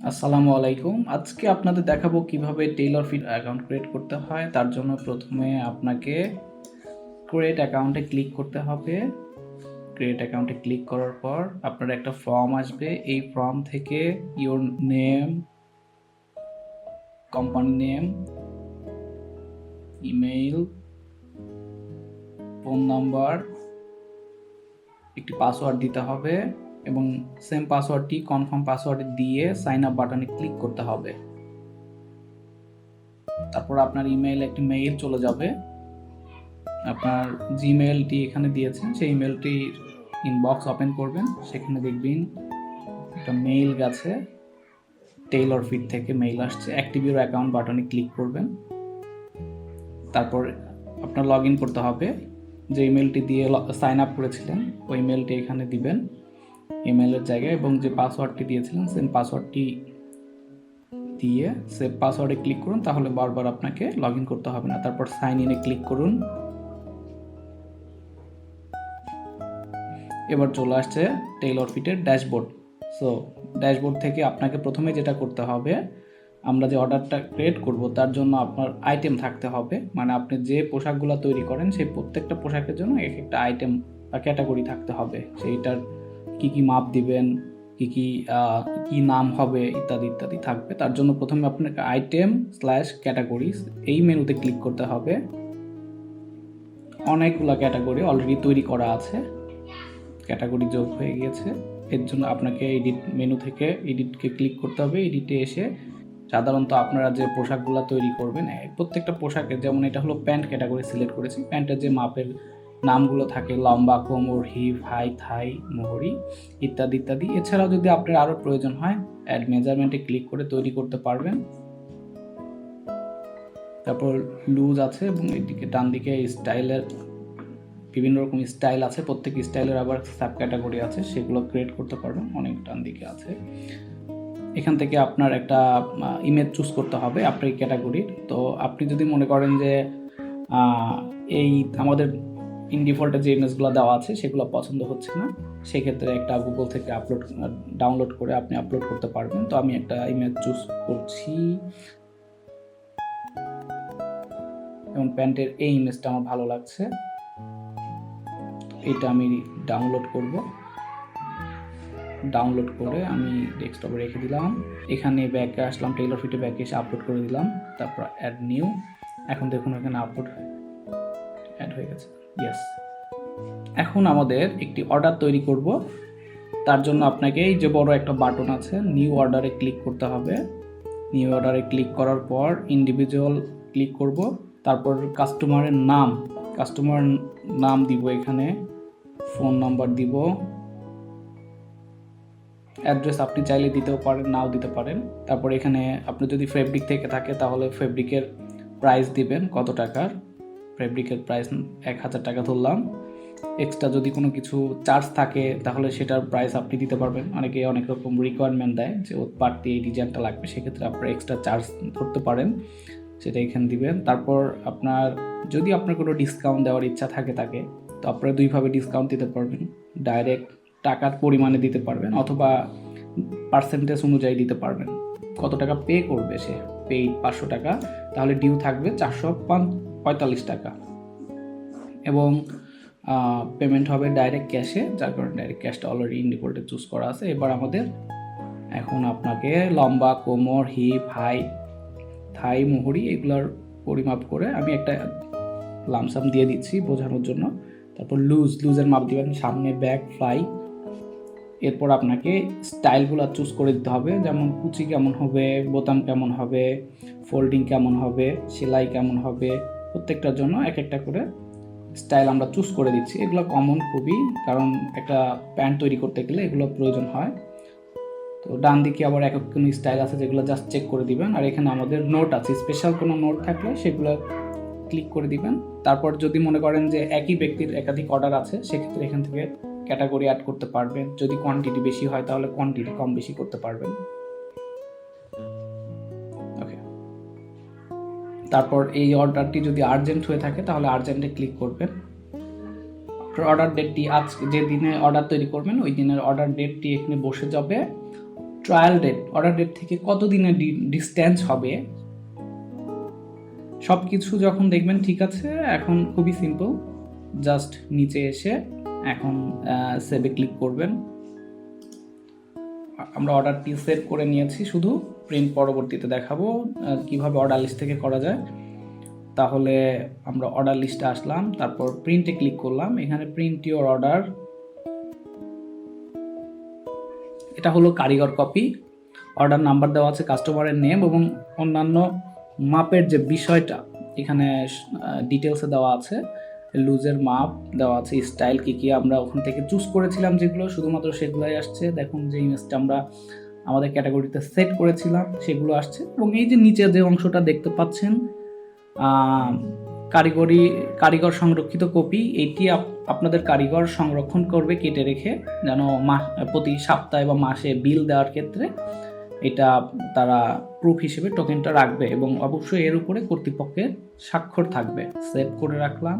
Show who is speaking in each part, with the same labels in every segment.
Speaker 1: আসসালামু আলাইকুম। আজকে আপনাদের দেখাবো কীভাবে টেইলর ফিট অ্যাকাউন্ট ক্রিয়েট করতে হয়। তার জন্য প্রথমে আপনাকে ক্রিয়েট অ্যাকাউন্টে ক্লিক করতে হবে। ক্রিয়েট অ্যাকাউন্টে ক্লিক করার পর আপনার একটা ফর্ম আসবে। এই ফর্ম থেকে your name company name email phone number একটি পাসওয়ার্ড দিতে হবে। এবং সেম পাসওয়ার্ডটি কনফার্ম পাসওয়ার্ড দিয়ে সাইন আপ বাটনে ক্লিক করতে হবে। তারপর আপনার ইমেইল একটি মেইল চলে যাবে। আপনার জিমেইলটি এখানে দিয়েছেন, সেই ইমেলটি ইনবক্স ওপেন করবেন। সেখানে দেখবেন একটা মেইল গেছে টেইলর ফিট থেকে মেইল আসছে। অ্যাক্টিভ ইউর অ্যাকাউন্ট বাটনে ক্লিক করবেন। তারপর আপনার লগ ইন করতে হবে। যে ইমেলটি দিয়ে সাইন আপ করেছিলেন, ওই ইমেলটি এখানে দিবেন। ইমেলের জায়গায় এবং যে পাসওয়ার্ডটি দিয়েছিলেন সেম পাসওয়ার্ডটি দিয়ে সেভ পাসওয়ার্ডে ক্লিক করুন, তাহলে বারবার আপনাকে লগ করতে হবে না। তারপর সাইন ইনে ক্লিক করুন। এবার চলে আসছে টেইলর ফিটের ড্যাশবোর্ড সো ড্যাশবোর্ড থেকে আপনাকে প্রথমে যেটা করতে হবে, আমরা যে অর্ডারটা ক্রিয়েট করব, তার জন্য আপনার আইটেম থাকতে হবে। মানে আপনি যে পোশাকগুলো তৈরি করেন, সেই প্রত্যেকটা পোশাকের জন্য এক একটা আইটেম বা ক্যাটাগরি থাকতে হবে। সেইটার কি কি মাপ দিবেন, কি কি কি নাম হবে ইত্যাদি ইত্যাদি থাকবে। তার জন্য প্রথমে আপনাকে আইটেম স্ল্যাশ ক্যাটাগরিজ এই মেনুতে ক্লিক করতে হবে। অনেকগুলো ক্যাটাগরি অলরেডি তৈরি করা আছে। ক্যাটাগরি যোগ হয়ে গিয়েছে। এর জন্য আপনাকে এডিট মেনু থেকে এডিটকে ক্লিক করতে হবে। এডিটে এসে সাধারণত আপনারা যে পোশাকগুলো তৈরি করবেন প্রত্যেকটা পোশাকের যেমন এটা হলো প্যান্ট ক্যাটাগরি সিলেক্ট করেছি। প্যান্টের যে মাপের নামগুলো থাকে লম্বা, কোমর হিপ হাই থাই মোহরি ইত্যাদি ইত্যাদি। এছাড়াও যদি আপনার আরও প্রয়োজন হয় অ্যাড মেজারমেন্টে ক্লিক করে তৈরি করতে পারবেন। তারপর লুজ আছে এবং এদিকে ডান দিকে স্টাইলের বিভিন্ন রকম স্টাইল আছে। প্রত্যেক স্টাইলের আবার সাব ক্যাটাগরি আছে, সেগুলো ক্রিয়েট করতে পারবেন, অনেক ডান দিকে আছে। এখান থেকে আপনার একটা ইমেজ চুজ করতে হবে আপনার এই ক্যাটাগরির তো আপনি যদি মনে করেন যে এই আমাদের ইন ডিফল্টে যে ইমেজগুলো দেওয়া আছে, সেগুলো পছন্দ হচ্ছে না। সেক্ষেত্রে একটা গুগল থেকে আপলোড ডাউনলোড করে আপনি আপলোড করতে পারবেন। তো আমি একটা ইমেজ চুজ করছি। যেমন প্যান্টের এই ইমেজটা আমার ভালো লাগছে। এটা আমি ডাউনলোড করব। ডাউনলোড করে আমি ডেস্কটপে রেখে দিলাম। এখানে ব্যাকে আসলাম টেইলর ফিটে ব্যাকে এসে আপলোড করে দিলাম। তারপর অ্যাড নিউ এখন দেখুন এখানে আপলোড অ্যাড হয়ে গেছে। ইয়েস এখন আমাদের একটি অর্ডার তৈরি করব। তার জন্য আপনাকে এই যে বড় একটা বাটন আছে নিউ অর্ডারে ক্লিক করতে হবে। নিউ অর্ডারে ক্লিক করার পর ইন্ডিভিজুয়াল ক্লিক করব। তারপর কাস্টমারের নাম কাস্টমার নাম দিব এখানে ফোন নাম্বার দিব। অ্যাড্রেস আপনি চাইলে দিতেও পারেন, নাও দিতে পারেন। তারপর এখানে আপনি যদি ফেব্রিক থেকে থাকে, তাহলে ফেব্রিকের প্রাইস দিবেন কত টাকার। ফেব্রিকের প্রাইস এক হাজার টাকা ধরলাম। এক্সট্রা যদি কোনো কিছু চার্জ থাকে, তাহলে সেটার প্রাইস আপনি দিতে পারবেন। অনেকে অনেক রকম রিকোয়ারমেন্ট দেয় যে ওর পার্টি এই ডিজাইনটা লাগবে, সেক্ষেত্রে আপনার এক্সট্রা চার্জ ধরতে পারেন, সেটা এখানে দিবেন। তারপর আপনার, যদি আপনার কোনো ডিসকাউন্ট দেওয়ার ইচ্ছা থাকে তাকে, তো আপনারা দুইভাবে ডিসকাউন্ট দিতে পারবেন। ডাইরেক্ট টাকার পরিমাণে দিতে পারবেন, অথবা পার্সেন্টেজ অনুযায়ী দিতে পারবেন। কত টাকা পে করবে সে? পেইড পাঁচশো টাকা, তাহলে ডিউ থাকবে চারশো পঁয়তাল্লিশ টাকা। এবং পেমেন্ট হবে ডাইরেক্ট ক্যাশে যার কারণে ডাইরেক্ট ক্যাশটা অলরেডি ইন্ডিপোর্টে চুজ করা আছে। এবার আমাদের এখন আপনাকে লম্বা, কোমর হিপ হাই থাই মোহরি এগুলোর পরিমাপ করে আমি একটা লামসাম দিয়ে দিচ্ছি বোঝানোর জন্য। তারপর লুজ লুজের মাপ দিবেন, সামনে ব্যাক ফ্লাই এরপর আপনাকে স্টাইলগুলো চুজ করে দিতে হবে, যেমন কুচি কেমন হবে, বোতাম কেমন হবে ফোল্ডিং কেমন হবে, সেলাই কেমন হবে প্রত্যেকটার জন্য এক একটা করে স্টাইল আমরা চুজ করে দিচ্ছি। এগুলো কমন খুবই, কারণ একটা প্যান্ট তৈরি করতে গেলে এগুলো প্রয়োজন হয়। তো ডান দিকে আবার এক এক কোনো স্টাইল আছে যেগুলো জাস্ট চেক করে দিবেন। আর এখানে আমাদের নোট আছে স্পেশাল কোনো নোট থাকলে সেগুলো ক্লিক করে দিবেন। তারপর যদি মনে করেন যে একই ব্যক্তির একাধিক অর্ডার আছে, সেক্ষেত্রে এখান থেকে ক্যাটাগরি অ্যাড করতে পারবেন। যদি কোয়ান্টিটি বেশি হয়, তাহলে কোয়ান্টিটি কম বেশি করতে পারবেন। তারপর এই অর্ডারটি যদি আর্জেন্ট হয়ে থাকে, তাহলে আর্জেন্টে ক্লিক করবেন। অর্ডার ডেটটি আজ যে দিনে অর্ডার তৈরি করবেন, ওই দিনের অর্ডার ডেটটি এখানে বসে যাবে। ট্রায়াল ডেট, অর্ডার ডেট থেকে কত দিনের ডিস্ট্যান্স হবে? সব কিছু যখন দেখবেন, ঠিক আছে, এখন খুবই সিম্পল, জাস্ট নিচে এসে এখন সেভে ক্লিক করবেন। আমরা অর্ডারটি সেভ করে নিয়েছি, শুধু প্রিন্ট পরবর্তীতে দেখাবো কীভাবে অর্ডার লিস্ট থেকে করা যায়। তাহলে আমরা অর্ডার লিস্টে আসলাম, তারপর প্রিন্টে ক্লিক করলাম, এখানে প্রিন্ট ইওর অর্ডার এটা হলো কারিগর কপি অর্ডার নাম্বার দেওয়া আছে কাস্টমারের নেম এবং অন্যান্য মাপের যে বিষয়টা, এখানে ডিটেলসে দেওয়া আছে। লুজের মাপ দেওয়া আছে স্টাইল কী কী, আমরা ওখান থেকে চুজ করেছিলাম যেগুলো, শুধুমাত্র সেগুলোই আসছে। দেখুন যে ইমেজটা আমরা আমাদের ক্যাটাগরিতে সেট করেছিলাম, সেগুলো আসছে। এবং এই যে নিচে যে অংশটা দেখতে পাচ্ছেন কারিগরি, কারিগর সংরক্ষিত কপি, এটি আপনাদের কারিগর সংরক্ষণ করবে, কেটে রেখে, যেন মাস, প্রতি সপ্তাহে বা মাসে বিল দেওয়ার ক্ষেত্রে এটা তারা প্রুফ হিসেবে টোকেনটা রাখবে এবং অবশ্যই এর উপরে কর্তৃপক্ষের স্বাক্ষর থাকবে। সেভ করে রাখলাম।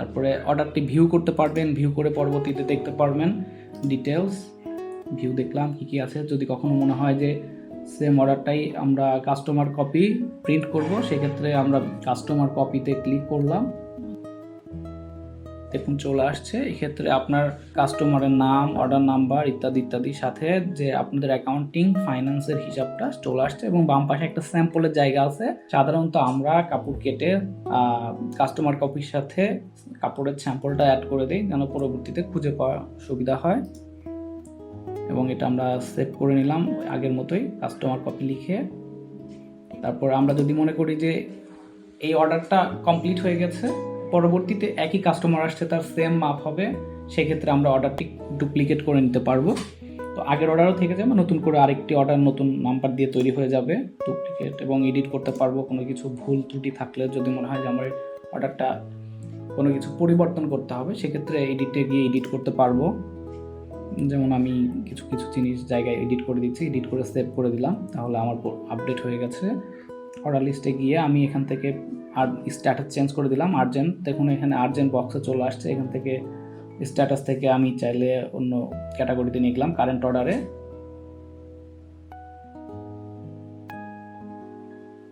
Speaker 1: তারপরে অর্ডারটি ভিউ করতে পারবেন ভিউ করে পরবর্তীতে দেখতে পারবেন ডিটেলস ভিউ দেখলাম কী কী আছে। যদি কখনো মনে হয় যে সেম অর্ডারটাই আমরা কাস্টমার কপি প্রিন্ট করব, সেক্ষেত্রে আমরা কাস্টমার কপিতে ক্লিক করলাম। দেখুন, চলে আসছে। এক্ষেত্রে আপনার কাস্টমারের নাম অর্ডার নাম্বার ইত্যাদি ইত্যাদির সাথে যে আপনাদের অ্যাকাউন্টিং ফাইন্যান্সের হিসাবটা চলে আসছে এবং বাম পাশে একটা স্যাম্পলের জায়গা আছে। সাধারণত আমরা কাপড় কেটে কাস্টমার কপির সাথে কাপড়ের স্যাম্পলটা অ্যাড করে দিই যেন পরবর্তীতে খুঁজে পাওয়া সুবিধা হয়। এবং এটা আমরা সেভ করে নিলাম আগের মতোই কাস্টমার কপি লিখে। তারপর আমরা যদি মনে করি যে এই অর্ডারটা কমপ্লিট হয়ে গেছে পরবর্তীতে একই কাস্টমার আসছে, তার সেম মাপ হবে, সেক্ষেত্রে আমরা অর্ডারটি ডুপ্লিকেট করে নিতে পারব। তো আগের অর্ডারও থেকে যাবে, নতুন করে আরেকটি অর্ডার নতুন নাম্বার দিয়ে তৈরি হয়ে যাবে ডুপ্লিকেট এবং এডিট করতে পারব। কোনো কিছু ভুল ত্রুটি থাকলে যদি মনে হয় যে আমার অর্ডারটা কোনো কিছু পরিবর্তন করতে হবে, সেক্ষেত্রে এডিটে গিয়ে এডিট করতে পারব। যেমন আমি কিছু কিছু জিনিস জায়গায় এডিট করে দিচ্ছি এডিট করে সেভ করে দিলাম, তাহলে আমার আপডেট হয়ে গেছে। অর্ডার লিস্টে গিয়ে আমি এখান থেকে আর স্ট্যাটাস চেঞ্জ করে দিলাম আর্জেন্ট দেখুন, এখানে আর্জেন্ট বক্সে চলে আসছে। এখান থেকে স্ট্যাটাস থেকে আমি চাইলে অন্য ক্যাটাগরিতে নিয়ে গেলাম কারেন্ট অর্ডারে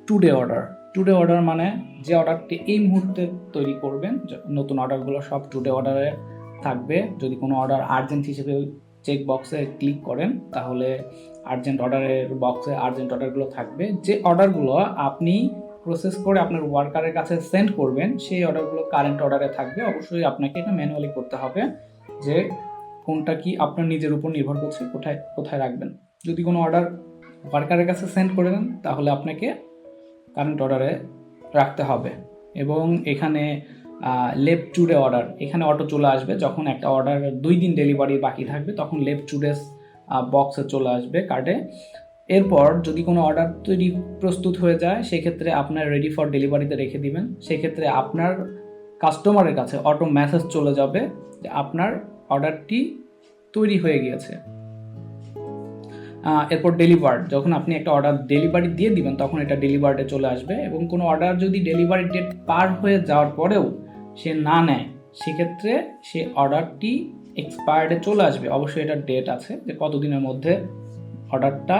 Speaker 1: টুডে অর্ডার টুডে অর্ডার মানে যে অর্ডারটি এই মুহূর্তে তৈরি করবেন নতুন অর্ডারগুলো সব টুডে অর্ডারে থাকবে। যদি কোনো অর্ডার আর্জেন্ট হিসেবে চেক বক্সে ক্লিক করেন, তাহলে আর্জেন্ট অর্ডারের বক্সে আর্জেন্ট অর্ডারগুলো থাকবে। যে অর্ডারগুলো আপনি প্রসেস করে আপনার ওয়ার্কারের কাছে সেন্ড করবেন, সেই অর্ডারগুলো কারেন্ট অর্ডারে থাকবে। অবশ্যই আপনাকে এটা ম্যানুয়ালি করতে হবে যে কোনটা কি আপনার নিজের উপর নির্ভর করছে, কোথায় কোথায় রাখবেন। যদি কোনো অর্ডার ওয়ার্কারের কাছে সেন্ড করে দেন, তাহলে আপনাকে কারেন্ট অর্ডারে রাখতে হবে। এবং এখানে লেফট টুডে অর্ডার এখানে অটো চলে আসবে। যখন একটা অর্ডার দুই দিন ডেলিভারি বাকি থাকবে, তখন লেফট টুডে বক্সে চলে আসবে কার্ডে এরপর যদি কোনো অর্ডার তৈরি প্রস্তুত হয়ে যায়, সেক্ষেত্রে আপনার রেডি ফর ডেলিভারিতে রেখে দিবেন। সেক্ষেত্রে আপনার কাস্টমারের কাছে অটো মেসেজ চলে যাবে যে আপনার অর্ডারটি তৈরি হয়ে গিয়েছে। এরপর ডেলিভার্ড যখন আপনি একটা অর্ডার ডেলিভারি দিয়ে দিবেন, তখন এটা ডেলিভার্ডে চলে আসবে এবং কোনো অর্ডার যদি ডেলিভারি ডেট পার হয়ে যাওয়ার পরেও সে না নেয়, সেক্ষেত্রে সে অর্ডারটি এক্সপায়ার্ডে চলে আসবে। অবশ্যই এটার ডেট আছে যে কতদিনের মধ্যে অর্ডারটা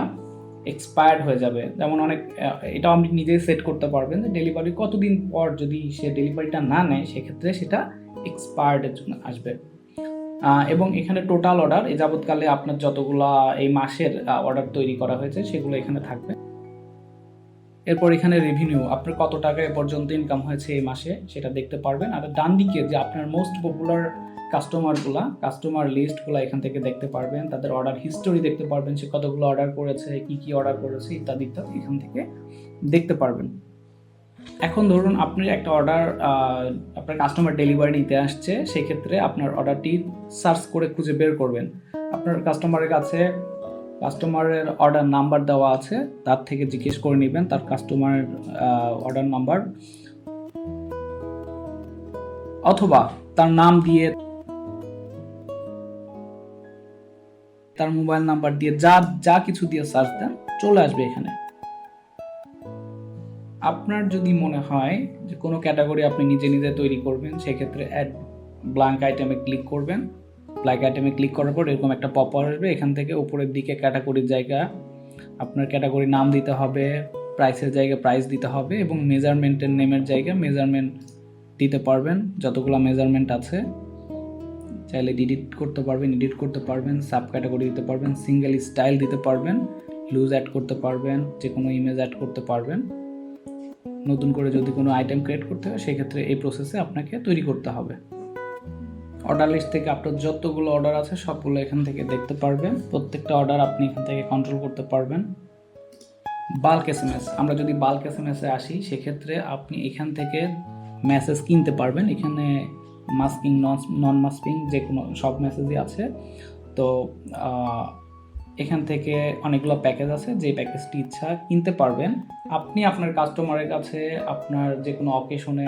Speaker 1: এক্সপায়ার্ড হয়ে যাবে। যেমন অনেক আহ, এটা আপনি নিজেই সেট করতে পারবেন যে ডেলিভারি কতদিন পর যদি সে ডেলিভারিটা না নেয় সেক্ষেত্রে সেটা এক্সপায়ার্ডের জন্য আসবে। এবং এখানে টোটাল অর্ডার এ যাবৎকালে আপনার যতগুলা এই মাসের অর্ডার তৈরি করা হয়েছে সেগুলো এখানে থাকবে। এরপর এখানে রেভিনিউ আপনার কত টাকা এ পর্যন্ত ইনকাম হয়েছে এই মাসে সেটা দেখতে পারবেন। আর ডান দিকে যে আপনার মোস্ট পপুলার কাস্টমারগুলা কাস্টমার লিস্টগুলো এখান থেকে দেখতে পারবেন। তাদের অর্ডার হিস্টোরি দেখতে পারবেন, সে কতগুলো অর্ডার করেছে, কি কি অর্ডার করেছে, ইত্যাদি ইত্যাদি এখান থেকে দেখতে পারবেন। এখন ধরুন আপনি একটা অর্ডার আপনার কাস্টমার ডেলিভারি নিতে আসছে, সেক্ষেত্রে আপনার অর্ডারটি সার্চ করে খুঁজে বের করবেন। আপনার কাস্টমারের কাছে কাস্টমারের অর্ডার নাম্বার দেওয়া আছে, তার থেকে জিজ্ঞেস করে নেবেন তার কাস্টমারের অর্ডার নাম্বার অথবা তার নাম দিয়ে তার মোবাইল নাম্বার দিয়ে যা যা কিছু দিয়ে সার্চ দেন, চলে আসবে এখানে। আপনার যদি মনে হয় যে কোনো ক্যাটাগরি আপনি নিজে নিজে তৈরি করবেন, সেক্ষেত্রে অ্যাড ব্ল্যাঙ্ক আইটেমে ক্লিক করবেন। ব্ল্যাক আইটেমে ক্লিক করার পর এরকম একটা পপ আসবে। এখান থেকে উপরের দিকে ক্যাটাগরির জায়গা, আপনার ক্যাটাগরি নাম দিতে হবে প্রাইসের জায়গায় প্রাইস দিতে হবে এবং মেজারমেন্টের নেমের জায়গায় মেজারমেন্ট দিতে পারবেন। যতগুলো মেজারমেন্ট আছে। চাইলে ডিডিট করতে পারবেন এডিট করতে পারবেন সাব ক্যাটাগরি দিতে পারবেন সিঙ্গেল স্টাইল দিতে পারবেন লুজ অ্যাড করতে পারবেন যে কোনো ইমেজ অ্যাড করতে পারবেন। নতুন করে যদি কোনো আইটেম ক্রিয়েট করতে হয়, সেক্ষেত্রে এই প্রসেসে আপনাকে তৈরি করতে হবে। অর্ডার লিস্ট থেকে আপনার যতগুলো অর্ডার আছে, সবগুলো এখান থেকে দেখতে পারবেন। প্রত্যেকটা অর্ডার আপনি এখান থেকে কন্ট্রোল করতে পারবেন। বাল্ক এস এম এস আমরা যদি বাল্ক এস এম এসে আসি, সেক্ষেত্রে আপনি এখান থেকে মেসেজ কিনতে পারবেন। এখানে মাস্কিং নন মাস্কিং যে কোনো সব মেসেজই আছে। তো এখান থেকে অনেকগুলো প্যাকেজ আছে, যে প্যাকেজটি ইচ্ছা কিনতে পারবেন। আপনি আপনার কাস্টমারের কাছে আপনার যে কোনো অকেশনে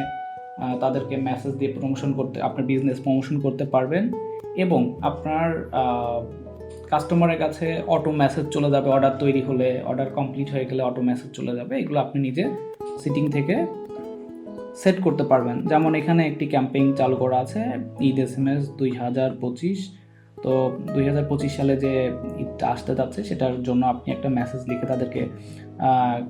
Speaker 1: তাদেরকে মেসেজ দিয়ে প্রমোশন করতে, আপনার বিজনেস প্রমোশন করতে পারবেন এবং আপনার কাস্টমারের কাছে অটো মেসেজ চলে যাবে অর্ডার তৈরি হলে অর্ডার কমপ্লিট হয়ে গেলে অটো মেসেজ চলে যাবে। এগুলো আপনি নিজে সিটিং থেকে সেট করতে পারবেন। যেমন এখানে একটি ক্যাম্পেইন চালু করা আছে, ঈদ এস এম এস দুই হাজার পঁচিশ। তো দুই হাজার পঁচিশ সালে যে ঈদটা আসতে যাচ্ছে, সেটার জন্য আপনি একটা মেসেজ লিখে তাদেরকে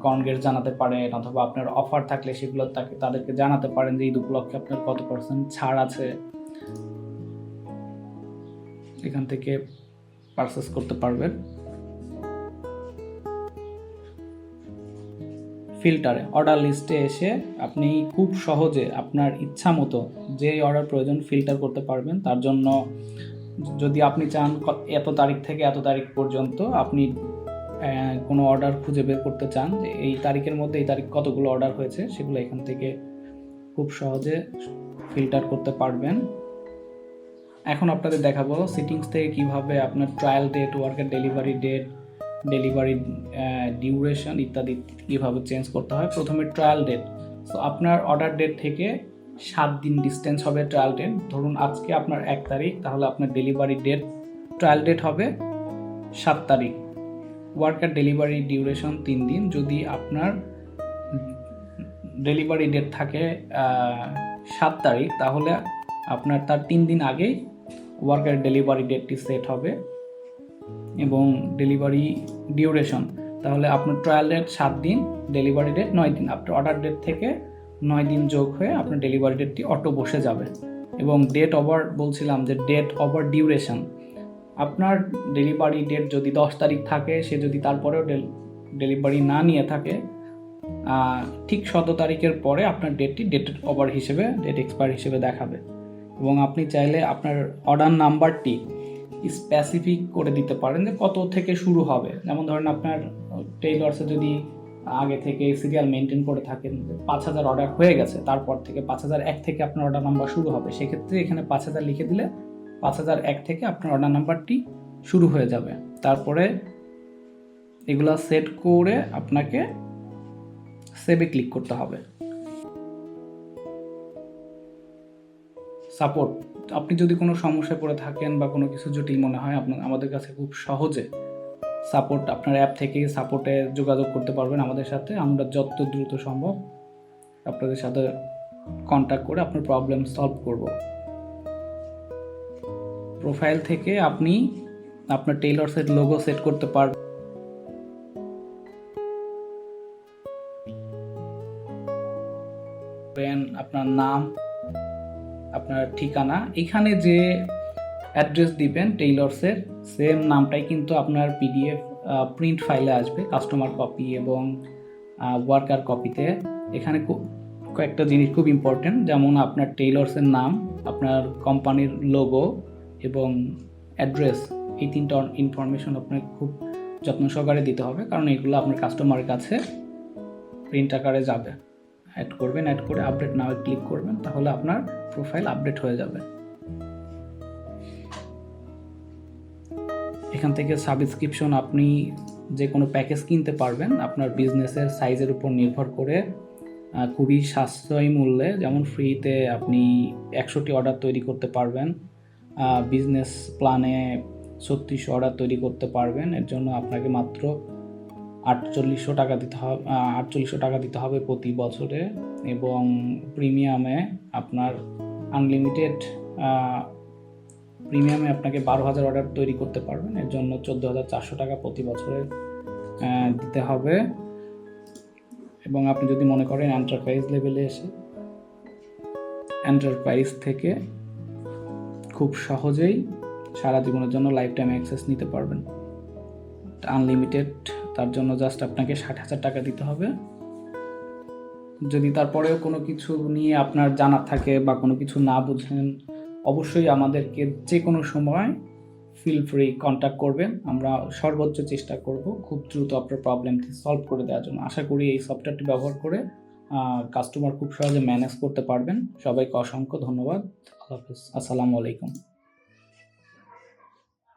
Speaker 1: কনগেট জানাতে পারেন, অথবা আপনার অফার থাকলে সেগুলো তাকে, তাদেরকে জানাতে পারেন যে ঈদ উপলক্ষে আপনার কত পার্সেন্ট ছাড় আছে। এখান থেকে পারচেস করতে পারবেন। ফিল্টারে অর্ডার লিস্টে এসে আপনি খুব সহজে আপনার ইচ্ছা মতো যে অর্ডার প্রয়োজন ফিল্টার করতে পারবেন। তার জন্য যদি আপনি চান এত তারিখ থেকে এত তারিখ পর্যন্ত আপনি কোনো অর্ডার খুঁজে বের করতে চান যে এই তারিখের মধ্যে এই তারিখ কতগুলো অর্ডার হয়েছে, সেগুলো এখান থেকে খুব সহজে ফিল্টার করতে পারবেন। এখন আপনাদের দেখাবো সিটিংস থেকে কীভাবে আপনার ট্রায়াল ডেট ওয়ার্কের ডেলিভারি ডেট ডেলিভারি ডিউরেশন ইত্যাদি কীভাবে চেঞ্জ করতে হয়। প্রথমে ট্রায়াল ডেট তো আপনার অর্ডার ডেট থেকে সাত দিন ডিস্টেন্স হবে ট্রায়াল ডেট ধরুন আজকে আপনার এক তারিখ, তাহলে আপনার ডেলিভারি ডেট ট্রায়াল ডেট হবে সাত তারিখ। ওয়ার্কার ডেলিভারি ডিউরেশন তিন দিন। যদি আপনার ডেলিভারি ডেট থাকে সাত তারিখ, তাহলে আপনার তার তিন দিন আগেই ওয়ার্কার ডেলিভারি ডেটটি সেট হবে। এবং ডেলিভারি ডিউরেশন তাহলে আপনার ট্রায়াল ডেট সাত দিন ডেলিভারি ডেট নয় দিন। আপনার অর্ডার ডেট থেকে নয় দিন যোগ হয়ে আপনার ডেলিভারি ডেটটি অটো বসে যাবে। এবং ডেট ওভার বলছিলাম যে ডেট ওভার ডিউরেশন আপনার ডেলিভারি ডেট যদি দশ তারিখ থাকে, সে যদি তারপরেও ডেলিভারি না নিয়ে থাকে ঠিক শত তারিখের পরে আপনার ডেটটি ডেট ওভার হিসেবে ডেট এক্সপায়ার হিসেবে দেখাবে। এবং আপনি চাইলে আপনার অর্ডার নাম্বারটি স্পেসিফিক করে দিতে পারেন যে কত থেকে শুরু হবে। যেমন ধরেন আপনার টেইলর্সে যদি আগে থেকে সিরিয়াল মেনটেন করে থাকেন পাঁচ হাজার অর্ডার হয়ে গেছে, তারপর থেকে পাঁচ হাজার এক থেকে আপনার অর্ডার নাম্বার শুরু হবে, সেক্ষেত্রে এখানে পাঁচ হাজার লিখে দিলে পাঁচ হাজার এক থেকে আপনার অর্ডার নাম্বারটি শুরু হয়ে যাবে। তারপরে এগুলা সেট করে আপনাকে সেভে ক্লিক করতে হবে। সাপোর্ট আপনি যদি কোনো সমস্যায় পড়ে থাকেন বা কোনো কিছু জটিল মনে হয়, আপনার, আমাদের কাছে খুব সহজে সাপোর্ট আপনার অ্যাপ থেকে সাপোর্টে যোগাযোগ করতে পারবেন আমাদের সাথে। আমরা যত দ্রুত সম্ভব আপনাদের সাথে কন্ট্যাক্ট করে আপনার প্রবলেম সলভ করব। প্রোফাইল থেকে আপনি আপনার টেইলর সেট লোগো সেট করতে পারবেন আপনার নাম আপনার ঠিকানা। এখানে যে অ্যাড্রেস দিবেন টেইলরসের সেম নামটাই কিন্তু আপনার পিডিএফ প্রিন্ট ফাইলে আসবে কাস্টমার কপি এবং ওয়ার্কার কপিতে এখানে কয়েকটা জিনিস খুব ইম্পর্টেন্ট যেমন আপনার টেইলরসের নাম, আপনার কোম্পানির লোগো এবং অ্যাড্রেস এই তিনটা ইনফরমেশন আপনাকে খুব যত্ন সহকারে দিতে হবে, কারণ এগুলো আপনার কাস্টমারের কাছে প্রিন্ট আকারে যাবে। অ্যাড করবেন অ্যাড করে আপডেট নাও ক্লিক করবেন, তাহলে আপনার প্রোফাইল আপডেট হয়ে যাবে। এখান থেকে সাবস্ক্রিপশন আপনি যে কোনো প্যাকেজ কিনতে পারবেন, আপনার বিজনেসের সাইজের উপর নির্ভর করে খুবই সাশ্রয়ী মূল্যে, যেমন ফ্রিতে আপনি একশোটি অর্ডার তৈরি করতে পারবেন বিজনেস প্ল্যানে ছত্রিশ অর্ডার তৈরি করতে পারবেন, এর জন্য আপনাকে মাত্র আটচল্লিশশো টাকা দিতে হবে আটচল্লিশশো টাকা দিতে হবে প্রতি বছরে এবং প্রিমিয়ামে আপনার আনলিমিটেড প্রিমিয়ামে আপনাকে বারো হাজার অর্ডার তৈরি করতে পারবেন। এর জন্য চোদ্দ হাজার চারশো টাকা প্রতি বছরে দিতে হবে। এবং আপনি যদি মনে করেন এন্টারপ্রাইজ লেভেলে এসে এন্টারপ্রাইজ থেকে খুব সহজেই সারা জীবনের জন্য লাইফ টাইম অ্যাক্সেস নিতে পারবেন। আনলিমিটেড তার জন্য জাস্ট আপনাকে ষাট হাজার টাকা দিতে হবে। যদি তারপরেও কোনো কিছু নিয়ে আপনার জানার থাকে বা কোনো কিছু না বুঝেন, অবশ্যই আমাদেরকে যে কোনো সময় ফিল ফ্রি কন্ট্যাক্ট করবেন। আমরা সর্বোচ্চ চেষ্টা করব খুব দ্রুত আপনার প্রবলেমটি সলভ করে দেওয়ার জন্য। আশা করি এই সফটওয়্যারটি ব্যবহার করে কাস্টমার খুব সহজে ম্যানেজ করতে পারবেন। সবাইকে অসংখ্য ধন্যবাদ। আল্লাহ আসসালামু আলাইকুম।